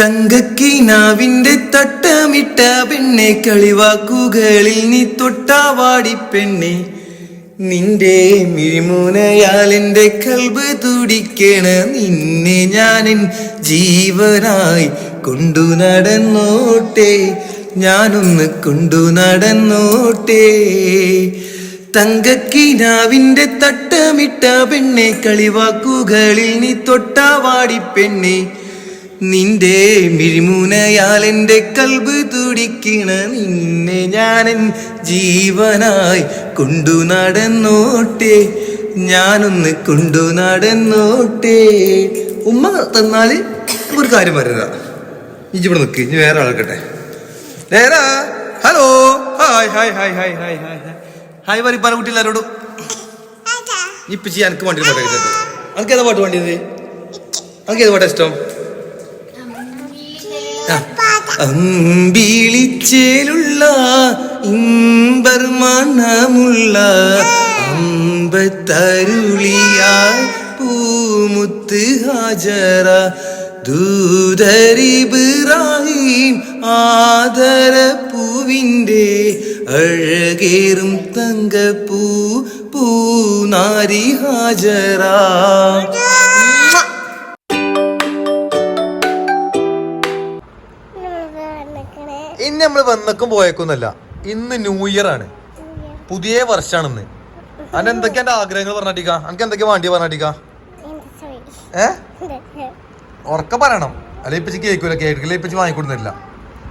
തങ്കക്കിനാവിന്റെ തട്ടമിട്ട പെണ്ണെ കളിവാക്കുകളിൽ നീ തൊട്ടാവാടി പെണ്ണെ. നിന്റെ മിഴിമൂനയാൽ എന്റെ കൽബ് തുടിക്കണ നിന്നെ ഞാൻ ജീവനായി കൊണ്ടു നടന്നോട്ടെ. ഞാനൊന്ന് കൊണ്ടു നടന്നോട്ടെ. തങ്കക്കിനാവിന്റെ തട്ടമിട്ട പെണ്ണെ കളിവാക്കുകളിൽ നീ തൊട്ടാവാടി പെണ്ണെ. നിന്റെ മിഴിമുനയാൽ എന്റെ കൽബ് തുടിക്കണ നിന്നെ ഞാനൻ ജീവനായി കൊണ്ടു നടന്നോട്ടെ. ഞാനൊന്ന് കൊണ്ടു നടന്നോട്ടെ. ഉമ്മ തന്നാൽ ഒരു കാര്യം പറയുക ഇഞ്ചി ഇവിടെ നിൽക്ക് ഇനി വേറെ ആൾക്കട്ടെ. നേരാ hello. Hi hi hi hi hi hi hi. Hi പറ പറ കുട്ടി എല്ലാവരോടും ഇപ്പൊ ചെയ്യാൻ എനിക്ക് വണ്ടി പാട്ട് അനക്ക് എനിക്ക് ഏതാ പാട്ട് വേണ്ടിയത്? അനക്ക് ഏത് പാട്ടാ ഇഷ്ടം. അമ്പിളിച്ചേലുള്ള ഇമ്പർമണമുള്ള അമ്പത്തരുളിയായി പൂമുത്ത് ഹാജറ ദൂതരിബ്രാഹിം ആദര പൂവിന്റെ അഴകേറും തങ്കപ്പൂ പൂനാരി ഹാജറ വന്നക്കും പോയേക്കൊന്നല്ല ഇന്ന് ന്യൂ ഇയർ ആണ്. പുതിയ വർഷാണ് ഇന്ന് എന്തൊക്കെയാ എന്റെ ആഗ്രഹങ്ങൾ പറഞ്ഞാട്ടിക്ക? അനക്ക് എന്തൊക്കെയാ വേണ്ടി പറഞ്ഞാട്ടിക്ക? ഏ? ഉറക്ക പറയണം. അല്ലെ ഇപ്പിച്ച് കേൾക്കൂല കേൾക്കില്ല ഇപ്പിച്ച് വാങ്ങിക്കൊടുന്നില്ല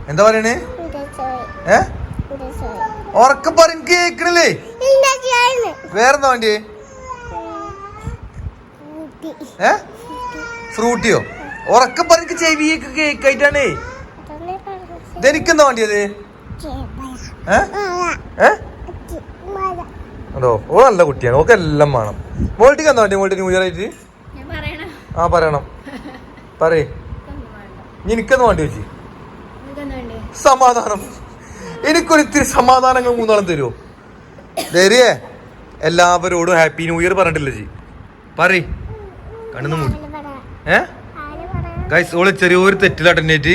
എന്താ പറയണേ? ഏ? ഉറക്ക പറയും കേക്കണില്ലേ? വേറെന്താ വേണ്ടി ഏ? ഫ്രൂട്ടിയോ? ഉറക്ക പറഞ്ഞ ചെവിയൊക്കെ കേക്കായിട്ടാണേ. ഇതെനിക്കെന്താ വേണ്ടിയത്? അതോ ഓ നല്ല കുട്ടിയാണ്. ഓക്കെ എല്ലാം വേണം. മോൾട്ടിക്ക് എന്താ വേണ്ടി? മോൾട്ടി ന്യൂ ഇയർ ആയിട്ട്? ഞാൻ പറയണ? ആ പറയണം. പറയേ. എനിക്കെന്ന് വേണ്ടി. വെച്ചി സമാധാനം. എനിക്കൊരിത്തിരി സമാധാനങ്ങൾ മൂന്നാളും തരുമോ ധൈര്യേ എല്ലാവരോടും ഹാപ്പി ന്യൂ ഇയർ പറഞ്ഞിട്ടില്ല ജി പറയ്. കണ്ണു മൂടി. ഏ? ഗൈസ് ഓൾ ചെറിയൊരു തെറ്റിലാട്ടന്നേറ്റ്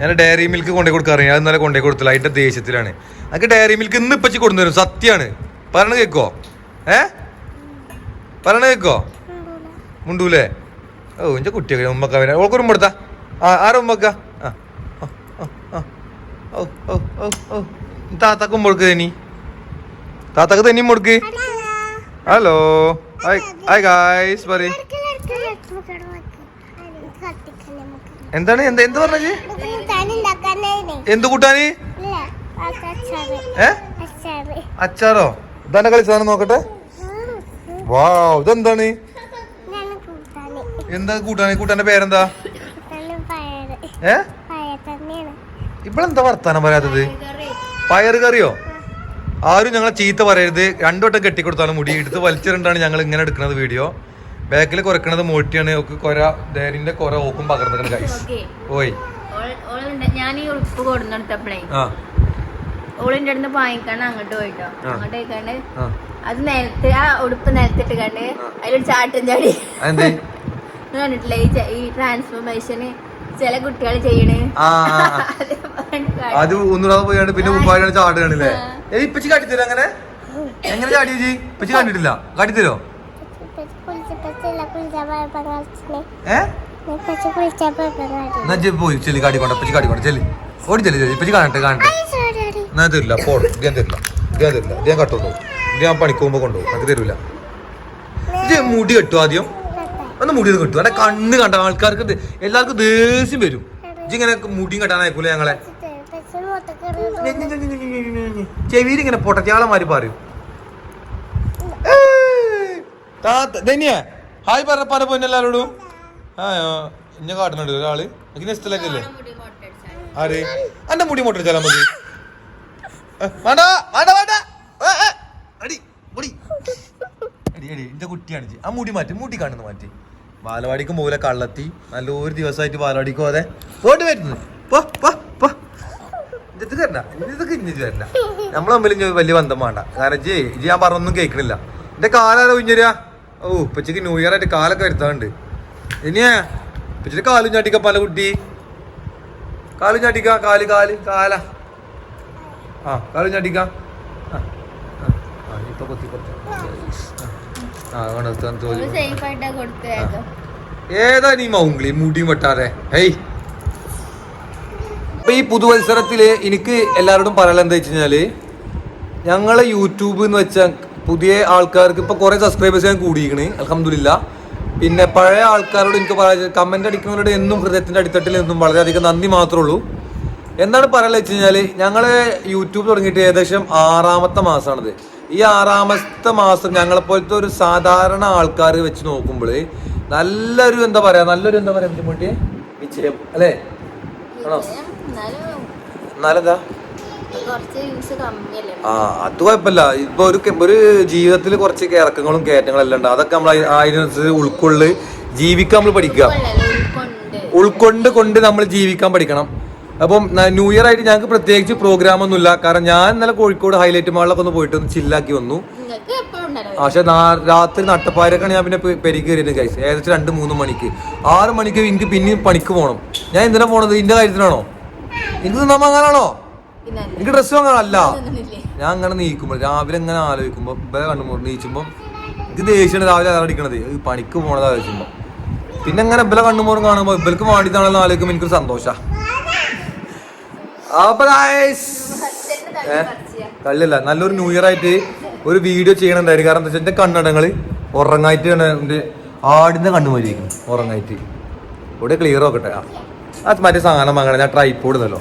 ഞാൻ ഡയറി മിൽക്ക് കൊണ്ടേ കൊടുക്കാറ്. ഞാൻ ഇന്നലെ കൊണ്ടേ കൊടുത്തില്ല. അതിന്റെ ദേഷ്യത്തിലാണ്. അതൊക്കെ ഡയറി മിൽക്ക് ഇന്ന് ഇപ്പച്ചി കൊണ്ടുവരും. സത്യാണ്. പറയണ കേക്കോ? ഏ? പറയണ കേക്കോ? മുണ്ടൂലേ? ഓ എന്റെ കുട്ടിയൊക്കെ ഉമ്മക്ക വരാം ഓൾക്കൊരു ഉമ്മ എടുത്താ ആ ആരാ ഉമ്മക്ക? ആ. ഓ ഓ ഓ ഓ താത്താക്ക് ഉമ്മ കൊടുക്ക് തനി. താത്താക്ക് തന്നെ ഉമ്മ കൊടുക്ക്. ഹലോ. ഹായ് ഹായ് ഗായ്സ് പറയ്. എന്താണ്? എന്താ എന്ത് പറഞ്ഞേ എന്ത് കൂട്ടാന്? ഏ? അച്ചാറോ. ഇതാണ് കളി? സാധനം നോക്കട്ടെ. വാ ഇതെന്താണ്? എന്താ കൂട്ടാന്? കൂട്ടാന്റെ പേരെന്താ? ഏ? ഇവളെന്താ വർത്താനം പറയാത്തത്? പയറ് കറിയോ? ആരും ഞങ്ങളെ ചീത്ത പറയരുത്. രണ്ടു വട്ടം കെട്ടിക്കൊടുത്താലും മുടി. എടുത്ത് വലിച്ചിട്ടുണ്ടാണ് ഞങ്ങൾ ഇങ്ങനെ എടുക്കുന്നത് വീഡിയോ. ബാക്കിൽ കുറക്കണത് മോട്ടിയാണ്. ഒക്കെ കൊര ദേരിന്റെ കൊര ഓക്കും പകർന്നിട്ടുണ്ട് ഗൈസ്. ഓയ് ഞാൻ ഈ ഉപ്പ് കൊടുന്നെടുത്തപ്പോഴേ ഓളിന്റെ അടുത്ത് അങ്ങോട്ട് പോയിട്ടോ. അങ്ങോട്ട് പോയിക്കാണ്ട് അത് നിലത്ത് ആ ഉടുപ്പ് നിലത്തിട്ട് കണ്ട് അതിലൊരു ചാട്ടം ചാടി. അതെന്തേ? ഇത് ഈ ട്രാൻസ്ഫോർമേഷന് ചില കുട്ടികൾ ചെയ്യണേ. അത് ഒന്നുകൂടെ പോയാണ്. പിന്നെ മുമ്പായാണ് ചാടുകയാണല്ലേ ഇപ്പച്ചി കാട്ടിത്തരോ അങ്ങനെ? എങ്ങനെ ചാടി ചേച്ചി ഇപ്പച്ചി കണ്ടിട്ടില്ല. കാട്ടിത്തരോ? പോയി ചെല്ലി കാട്ടിക്കോട്ടെ ഇപ്പച്ചി കാട്ടിക്കോട്ടെ ചെല്ലി. ഓടി ചെല്ലി ചെല്ലി. ഇപ്പച്ചി കാണട്ടെ കാണട്ടെ. എന്നാ തരില്ല പോടും. ഇത് ഞാൻ തരില്ല ഞാൻ തരില്ല. ഇത് ഞാൻ കട്ടുള്ളൂ ഇത് ഞാൻ പണിക്ക് പോകുമ്പോ കൊണ്ടുപോകും. അത് തരില്ല. ഇത് മുടി കെട്ടു ആദ്യം? ഒന്ന് മുടി കെട്ടു. എന്റെ കണ്ണ് കണ്ട ആൾക്കാർക്ക് എല്ലാവർക്കും ദേഷ്യം വരും. ഇങ്ങനെ മുടിയും കെട്ടാനായിക്കൂല ഞങ്ങളെ? ചെവിയിൽ ഇങ്ങനെ പറയും. ധന്യ. ഹായ് പറ പറ പൊന്നെല്ലാരോടും ആ എന്നെ കാട്ടുന്നുണ്ട് ഒരാൾ. എനിക്ക് ഇഷ്ടമല്ലേ ആര്? എന്റെ മുടി മുട്ടടിച്ചാൽ നമുക്ക് മതി. എന്റെ കുട്ടിയാണ്. ആ മുടി മാറ്റി മുടി കാണുന്നു മാറ്റി. ബാലവാടിക്കും പോലെ കള്ളത്തി. നല്ലൊരു ദിവസമായിട്ട് ബാലവാടിക്ക് പോതെ പോട്ട് വരുന്നു. പോ പോ പോ. വലിയ ബന്ധം വേണ്ട. കാരണം ജേ ഞാൻ പറഞ്ഞൊന്നും കേൾക്കണില്ല. എന്റെ കാലാലോ കുഞ്ഞരിയാ ഓ ഉപ്പച്ചക്ക് ന്യൂ ഇയർ ആയിട്ട് കാലൊക്കെ വരുത്താറുണ്ട് ഇനിയാ ഉപ്പച്ചിട്ട് കാലും ചാട്ടിക്ക പല കുട്ടി? കാലും ചാട്ടിക്ക കാൽ കാൽ കാല. ആ കാലും ചാട്ടിക്ക ഇപ്പൊ കൊത്തി കൊത്തി. ആ ഏതാ നീ മൗങ്ക്ലി മുടി വെട്ടാതെ. ഹേയ്. അപ്പൊ ഈ പുതുവത്സരത്തിൽ എനിക്ക് എല്ലാവരോടും പറയാൻ എന്താ വെച്ച് കഴിഞ്ഞാൽ ഞങ്ങളെ യൂട്യൂബ് എന്ന് വെച്ചാൽ പുതിയ ആൾക്കാർക്ക് ഇപ്പൊ കുറെ സബ്സ്ക്രൈബേഴ്സ് ഞാൻ കൂടിയിരിക്കണ് അലഹമില്ല പിന്നെ പഴയ ആൾക്കാരോട് എനിക്ക് പറയാ കമന്റ് അടിക്കുന്നവരോട് എന്നും ഹൃദയത്തിന്റെ അടിത്തട്ടിൽ എന്നും വളരെയധികം നന്ദി മാത്രമേ ഉള്ളൂ. എന്താണ് പറയാനുള്ള വെച്ച് കഴിഞ്ഞാൽ ഞങ്ങൾ യൂട്യൂബ് തുടങ്ങിയിട്ട് ഏകദേശം ആറാമത്തെ മാസമാണിത് ഈ ആറാമത്തെ മാസം ഞങ്ങളെ പോലത്തെ ഒരു സാധാരണ ആൾക്കാർ വെച്ച് നോക്കുമ്പോൾ നല്ലൊരു എന്താ പറയാ നല്ലൊരു എന്താ പറയാ ബുദ്ധിമുട്ടിയെ? വിജയം അല്ലേ? ആണോ? നല്ലതാ എന്നാലെന്താ ആ അത് കുഴപ്പമില്ല. ഇപ്പൊ ഒരു ഒരു ജീവിതത്തിൽ കുറച്ച് ഇറക്കങ്ങളും കയറ്റങ്ങളും എല്ലാം ഉണ്ട്. അതൊക്കെ നമ്മൾ അതിനനുസരിച്ച് ഉൾക്കൊള്ള് ജീവിക്കാൻ നമ്മൾ പഠിക്കുക. ഉൾക്കൊണ്ട്. കൊണ്ട് നമ്മൾ ജീവിക്കാൻ പഠിക്കണം. അപ്പം ന്യൂ ഇയർ ആയിട്ട് ഞങ്ങൾക്ക് പ്രത്യേകിച്ച് പ്രോഗ്രാം ഒന്നുമില്ല. കാരണം ഞാൻ ഇന്നലെ കോഴിക്കോട് ഹൈലൈറ്റ് മാളിലൊക്കെ ഒന്ന് പോയിട്ട് ഒന്ന് ചില്ലാക്കി വന്നു. പക്ഷെ രാത്രി നട്ടപ്പാരൊക്കെയാണ് ഞാൻ പിന്നെ പെരുകി കയറിയത് കൈസ് ഏകദേശം രണ്ട് മൂന്ന് മണിക്ക്. ആറ് മണിക്ക് എനിക്ക് പിന്നെയും പണിക്ക് പോകണം ഞാൻ എന്തിനാ പോണത്? ഇതിന്റെ കാര്യത്തിനാണോ? എനിക്ക് തിന്നാൻ വാങ്ങാനാണോ എനിക്ക് ഡ്രസ്സ് വാങ്ങാനല്ല. ഞാൻ അങ്ങനെ നീക്കുമ്പോൾ രാവിലെ ഇങ്ങനെ ആലോചിക്കുമ്പോൾ ഇവരെ കണ്ണു നീച്ചുമ്പോൾ ഇത് ദേഷ്യമാണ് രാവിലെ അടിക്കണത്? പണിക്ക് പോണത് ആലോചിക്കുമ്പോൾ പിന്നെ ഇങ്ങനെ ഇബലെ കണ്ണുമോറും കാണുമ്പോൾ ഇബൽക്ക് വേണ്ടിയിട്ടാണെന്ന് ആലോചിക്കുമ്പോൾ എനിക്കൊരു സന്തോഷ. അപ്പൊ guys, ഹസ്ബൻഡ് ഏ? തള്ളി പറിച്ചിയാ. കള്ളില്ല നല്ലൊരു ന്യൂ ഇയർ ആയിട്ട് ഒരു വീഡിയോ ചെയ്യണുണ്ടായിരുന്നു. കാരണം എന്താ വെച്ചാൽ എന്റെ കണ്ണടങ്ങൾ ഉറങ്ങായിട്ട് എന്റെ ആടിന്റെ കണ്ണു മരിയിരിക്കും ഉറങ്ങായിട്ട്. ഇവിടെ ക്ലിയർ നോക്കട്ടെ ആ. മറ്റേ സാധനം വാങ്ങണം. ഞാൻ ട്രൈപ്പോഡ് ഉണ്ടല്ലോ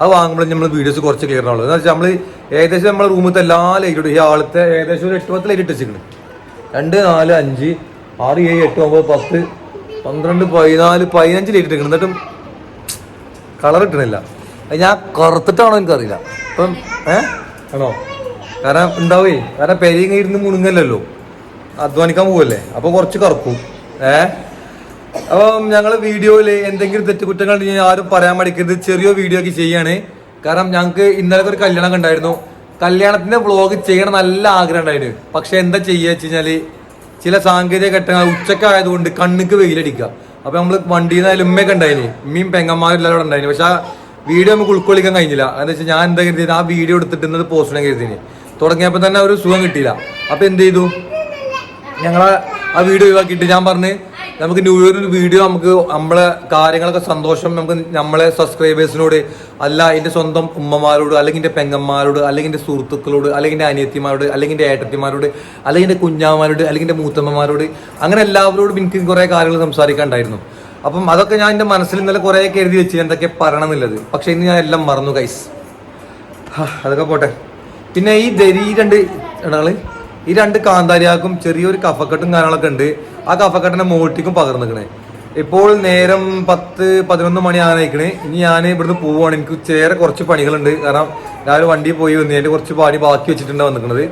അത് വാങ്ങുമ്പോൾ നമ്മൾ വീഡിയോസ് കുറച്ച് ക്ലിയർ ആവുള്ളൂ. എന്ന് വെച്ചാൽ നമ്മൾ ഏകദേശം നമ്മുടെ റൂമിലത്തെ എല്ലാ ലൈറ്റും ഈ ആളത്തെ ഏകദേശം ഒരു എട്ട് പത്ത് ലൈറ്റ് ഇട്ടിരിക്കുന്നു രണ്ട് നാല് അഞ്ച് ആറ് ഏഴ് എട്ട് ഒമ്പത് പത്ത് പന്ത്രണ്ട് പതിനാല് പതിനഞ്ച് ലൈറ്റ് ഇട്ടിരിക്കുന്നു എന്നിട്ടും കളർ ഇട്ടണില്ല. അത് ഞാൻ കറുത്തിട്ടാണോ എനിക്കറിയില്ല. അപ്പം ഏ? ആണോ? കാരണം ഉണ്ടാവേ കാരണം പെരിയും ഇരുന്ന് മുണുങ്ങല്ലല്ലോ. അധ്വാനിക്കാൻ പോവല്ലേ? അപ്പോൾ കുറച്ച് കറക്കും. ഏ? അപ്പം ഞങ്ങൾ വീഡിയോയിൽ എന്തെങ്കിലും തെറ്റുകുറ്റങ്ങൾ ആരും പറയാൻ മടിക്കരുത്. ചെറിയ വീഡിയോ ഒക്കെ ചെയ്യാണ്. കാരണം ഞങ്ങൾക്ക് ഇന്നലെ ഒരു കല്യാണം ഉണ്ടായിരുന്നു. കല്യാണത്തിന്റെ വ്ളോഗ് ചെയ്യണം നല്ല ആഗ്രഹം ഉണ്ടായിരുന്നു പക്ഷെ എന്താ ചെയ്യുക വെച്ച് കഴിഞ്ഞാൽ ചില സാങ്കേതിക ഘട്ടങ്ങൾ ഉച്ചക്കായതുകൊണ്ട് കണ്ണുക്ക് വെയിലടിക്കുക. അപ്പൊ നമ്മൾ വണ്ടിയിൽ നിന്ന് ഉമ്മയൊക്കെ ഉണ്ടായിന്. ഉമ്മയും പെങ്ങന്മാരും എല്ലാവരും ഉണ്ടായിരുന്നു പക്ഷെ ആ വീഡിയോ നമുക്ക് ഉൾക്കൊള്ളിക്കാൻ കഴിഞ്ഞില്ല. എന്താ വെച്ചാൽ ഞാൻ എന്താ കരുതിയത്? ആ വീഡിയോ എടുത്തിട്ട് ഇന്നത് പോസ്റ്റ് കരുതിന്. തുടങ്ങിയപ്പോൾ തന്നെ ഒരു സുഖം കിട്ടിയില്ല. അപ്പൊ എന്ത് ചെയ്തു? ഞങ്ങളെ ആ വീഡിയോ ഒഴിവാക്കിയിട്ട് ഞാൻ പറഞ്ഞ് നമുക്ക് ന്യൂ ഒരു വീഡിയോ നമുക്ക് നമ്മളെ കാര്യങ്ങളൊക്കെ സന്തോഷം നമുക്ക് നമ്മളെ സബ്സ്ക്രൈബേഴ്സിനോട് അല്ല എന്റെ സ്വന്തം ഉമ്മമാരോട് അല്ലെങ്കിൽ എന്റെ പെങ്ങന്മാരോട് അല്ലെങ്കിൽ എന്റെ സുഹൃത്തുക്കളോട് അല്ലെങ്കിൽ എന്റെ അനിയത്തിമാരോട് അല്ലെങ്കിൽ എന്റെ ഏട്ടത്തിമാരോട് അല്ലെങ്കിൽ എന്റെ കുഞ്ഞാമാരോട് അല്ലെങ്കിൽ എന്റെ മൂത്തമ്മമാരോട് അങ്ങനെ എല്ലാവരോടും എനിക്ക് കുറേ കാര്യങ്ങൾ സംസാരിക്കാണ്ടായിരുന്നു അപ്പം അതൊക്കെ ഞാൻ എന്റെ മനസ്സിൽ ഇന്നലെ കുറേ കരുതി വെച്ച് എന്തൊക്കെ പറയണം എന്നുള്ളത് പക്ഷെ ഇന്ന് ഞാൻ എല്ലാം മറന്നു കൈസ് അതൊക്കെ പോട്ടെ. പിന്നെ ഈ ദരി രണ്ട് ഇടങ്ങൾ ഈ രണ്ട് കാന്താരിയാക്കും ചെറിയൊരു കഫക്കെട്ടും കാര്യങ്ങളൊക്കെ ഉണ്ട്. ആ കഫക്കെട്ടിന്റെ മോട്ടിക്കും പകർന്നിക്കണേ. ഇപ്പോൾ നേരം പത്ത് പതിനൊന്ന് മണി ആകാനായിക്കണേ. ഇനി ഞാൻ ഇവിടുന്ന് പോവുകയാണ് എനിക്ക് ചേരെ കുറച്ച് പണികളുണ്ട്. കാരണം രാവിലെ വണ്ടി പോയി വന്നു അതിന്റെ കുറച്ച് പണി ബാക്കി വെച്ചിട്ടുണ്ട് വന്നിരിക്കുന്നത്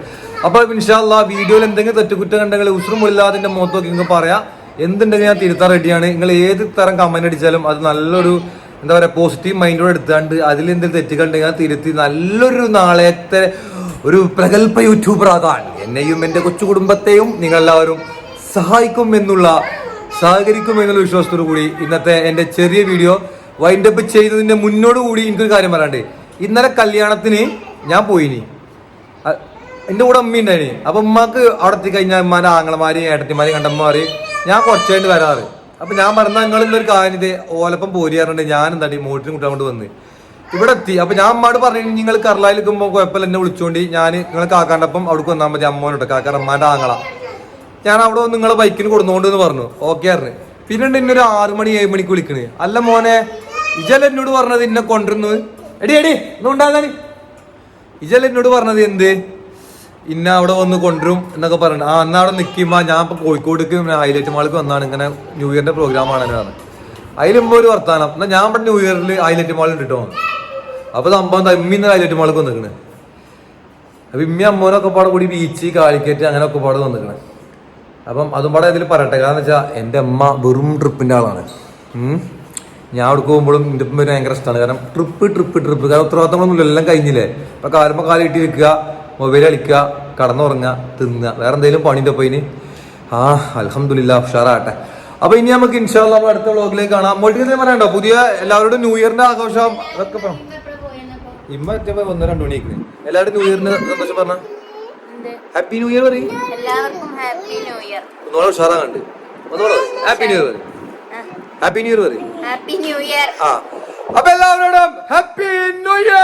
അപ്പോൾ ഇൻഷാല്ല വീഡിയോയിൽ എന്തെങ്കിലും തെറ്റുകുറ്റം കണ്ടെങ്കിൽ ഉസ്രും ഇല്ലാതെ എന്റെ മുഖത്ത് നോക്കി നിങ്ങൾക്ക് പറയാം. എന്തുണ്ടെങ്കിൽ ഞാൻ തിരുത്താൻ റെഡിയാണ്. നിങ്ങൾ ഏത് തരം കമന്റ് അടിച്ചാലും അത് നല്ലൊരു എന്താ പറയാ പോസിറ്റീവ് മൈൻഡോടെ എടുത്താണ്ട് അതിൽ എന്തെങ്കിലും തെറ്റുകൾ ഉണ്ടെങ്കിൽ ഞാൻ തിരുത്തി നല്ലൊരു നാളത്തെ ഒരു പ്രഗത്ഭ യൂട്യൂബർ ആകാൻ. എന്നെയും എന്റെ കൊച്ചു കുടുംബത്തെയും നിങ്ങളെല്ലാവരും സഹായിക്കും എന്നുള്ള സഹകരിക്കും എന്നുള്ള വിശ്വാസത്തോടു കൂടി ഇന്നത്തെ എന്റെ ചെറിയ വീഡിയോ വൈൻഡപ്പ് ചെയ്തതിന്റെ മുന്നോട് കൂടി എനിക്കൊരു കാര്യം പറയാണ്ട് ഇന്നലെ കല്യാണത്തിന് ഞാൻ പോയിനി. എന്റെ കൂടെ അമ്മ ഉണ്ടായിന്. അപ്പൊ ഉമ്മക്ക് അവിടെ എത്തി കഴിഞ്ഞാൽ ഉമ്മാന്റെ ആങ്ങളമാര് ഏട്ടത്തിമാര് കണ്ടമ്മമാര് ഞാൻ കുറച്ചായിട്ട് വരാറ്. അപ്പൊ ഞാൻ പറഞ്ഞ നിങ്ങൾ ഇന്നൊരു കാര്യം ഇത്? ഓലപ്പം പോരിയാറുണ്ട് ഞാൻ എന്താണ് മോട്ടിനും കുട്ടാൻ കൊണ്ട് വന്ന്. ഇവിടെ എത്തി. അപ്പൊ ഞാൻ അമ്മയോട് പറഞ്ഞു നിങ്ങൾ കർലായിൽ നിൽക്കുമ്പോൾ കുഴപ്പമില്ല എന്നെ വിളിച്ചോണ്ടി. ഞാൻ നിങ്ങൾ കാക്കാണ്ടപ്പം അവിടെ വന്നാൽ മതി അമ്മോനോട്ട് കാക്കാർ അമ്മാന്റെ ആങ്ങള. ഞാൻ അവിടെ വന്ന് നിങ്ങളെ ബൈക്കിന് കൊടുന്നോണ്ട് എന്ന് പറഞ്ഞു. ഓക്കെ പറഞ്ഞു പിന്നെ ഇന്ന ഒരു ആറു മണി ഏഴ് മണിക്ക് വിളിക്കണേ. അല്ല മോനെ ഇജൽ എന്നോട് പറഞ്ഞത് ഇന്നെ കൊണ്ടിരുന്നു എടി എടി ഒന്നുണ്ടാകാനി ഇജൽ എന്നോട് പറഞ്ഞത് എന്ത്? ഇന്ന അവിടെ വന്ന് കൊണ്ടുവരും എന്നൊക്കെ പറഞ്ഞു ആ അന്ന് അവിടെ നിൽക്കുമ്പോൾ ഞാൻ ഇപ്പൊ കോഴിക്കോടേക്ക് ഹൈലൈറ്റ് മാൾക്ക് വന്നാണ് ഇങ്ങനെ ന്യൂ ഇയറിന്റെ പ്രോഗ്രാം ആണെന്ന് പറഞ്ഞു. അതിലുമ്പോ ഒരു വർത്താനം. എന്നാ ഞാൻ ഇവിടെ ന്യൂ ഇയറിൽ ഹൈലൈറ്റ് മാളിൽ അപ്പോൾ അപ്പൊ സംഭവം ഇമ്മിന്ന് ഹൈലൈറ്റ് മാൾക്ക് വന്നിരിക്കണേ അപ്പൊ ഇമ്മി അമ്മോനൊക്കെ പാടെ കൂടി ബീച്ച് കാലിക്കറ്റ് അങ്ങനെ ഒക്കെ പാടെ വന്നിക്കണ്. അപ്പം അതും പാടെ ഇതിൽ പറയട്ടെ. കാരണം വെച്ചാൽ എന്റെ അമ്മ വെറും ട്രിപ്പിന്റെ ആളാണ്. ഞാൻ അവിടെ പോകുമ്പോഴും എന്റെ ഉപ്പ ഭയങ്കര ഇഷ്ടമാണ്. കാരണം ട്രിപ്പ് ട്രിപ്പ് ട്രിപ്പ്. കാരണം ഉത്തരവാദിത്തങ്ങളൊന്നും എല്ലാം കഴിഞ്ഞില്ലേ? അപ്പോൾ കാലുമ്പോൾ കാലം ഇട്ടി വെക്കുക മൊബൈൽ കളിക്കുക കടന്നുറങ്ങുക തിന്നുക. വേറെ എന്തെങ്കിലും പണിന്റെ ഒപ്പം ഇനി? ആ അലഹമില്ല ഉഷാറാട്ടെ അപ്പോൾ ഇനി നമുക്ക് ഇൻഷാല്ല നമ്മൾ അടുത്ത വ്ളോഗിലേക്ക് കാണാം. എന്തെങ്കിലും പറയണ്ടോ പുതിയ എല്ലാവരോടും ന്യൂ ഇയറിന്റെ ആഘോഷം. അതൊക്കെ ഇമ്മ ഒറ്റ ഒന്ന് രണ്ടു മണിക്ക്. എല്ലാവരും ന്യൂ ഇയറിന്റെ സന്തോഷം പറഞ്ഞ. ഹാപ്പി ന്യൂ ഇയർ പറയും. എല്ലാവർക്കും ഹാപ്പി ന്യൂ ഇയർ ഒന്നുകൂടെ ഉഷാറാകണ്ട് ഒന്നുകൂടെ happy new year happy new year പറയും. ഹാപ്പി ന്യൂ ഇയർ ആ. അപ്പോൾ എല്ലാവരോടും ഹാപ്പി ന്യൂ ഇയർ